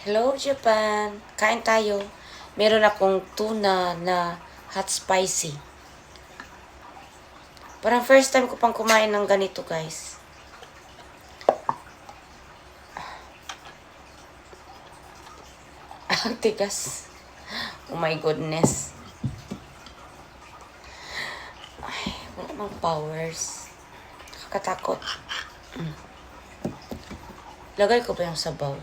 Hello, Japan! Kain tayo. Meron akong tuna na hot spicy. Parang first time ko pang kumain ng ganito, guys. Ang tigas. Oh my goodness. Ay, wala mang powers. Nakakatakot. Mm. Lagay ko pa yung sabaw.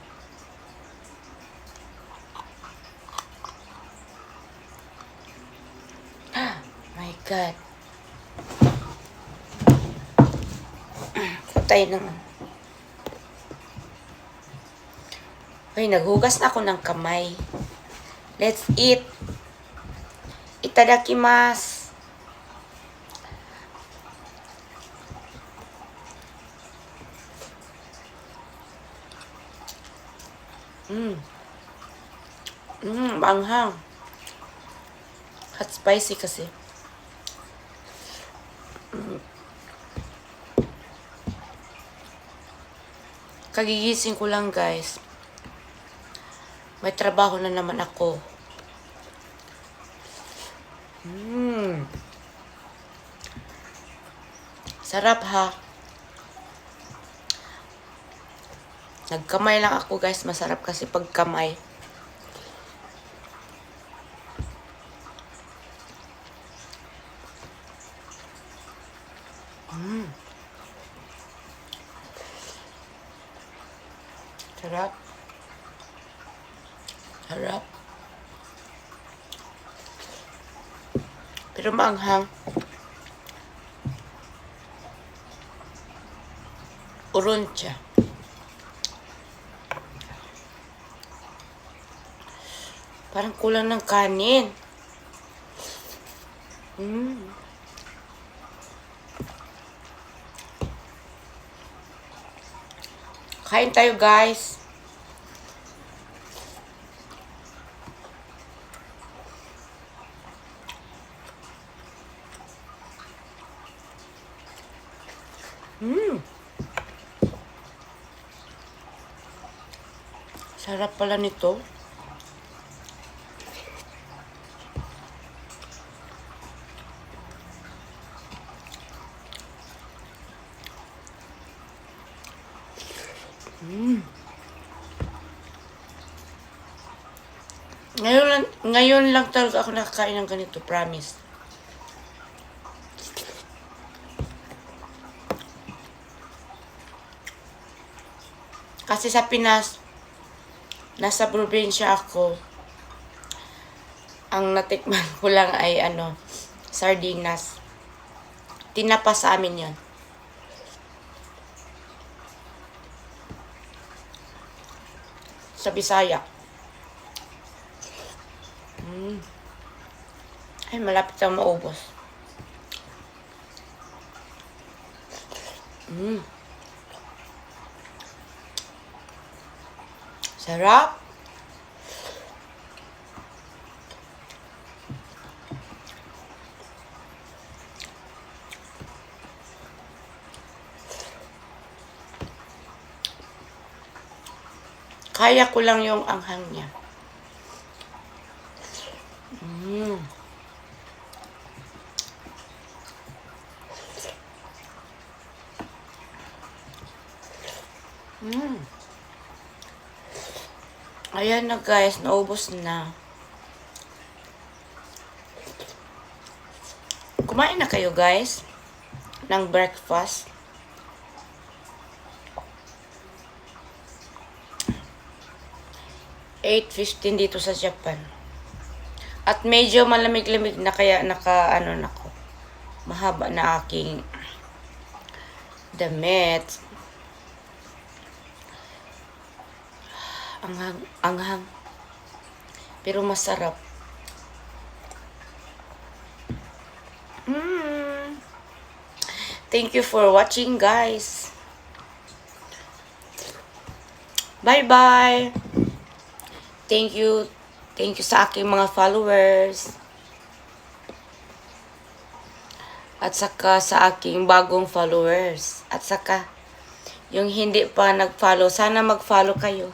Ah, my God. Patay naman. Ay, naghugas na ako ng kamay. Let's eat. Itadakimasu. Mmm. Mmm, banghang. Hot spicy kasi. Kagigising ko lang guys. May trabaho na naman ako. Mmm. Sarap ha. Nagkamay lang ako guys. Masarap kasi pagkamay. Mm. Sarap. Sarap. Pero maanghang. Urun siya. Parang kulang ng kanin. Mm. Kain tayo, guys. Mm. Sarap pala nito. Mm. Ngayon lang, ngayon lang talaga ako nakakain ng ganito, promise. Kasi sa Pinas, nasa probinsya ako, ang natikman ko lang ay ano, sardinas. Tinapa sa amin yon. Sa Bisaya. Mm. Ay, malapit na maubos. Mm. Sarap. Kaya ko lang yung anghang niya. Mm. Mm. Ayan na guys, naubos na. Kumain na kayo guys ng breakfast. Eight fifteen dito sa Japan. At medyo malamig-lamig na kaya naka ano na ko. Mahaba na aking damit. Anghang, anghang. Pero masarap. Mm. Thank you for watching, guys. Bye-bye. Thank you. Thank you sa aking mga followers. At saka sa aking bagong followers. At saka yung hindi pa nag-follow, sana mag-follow kayo.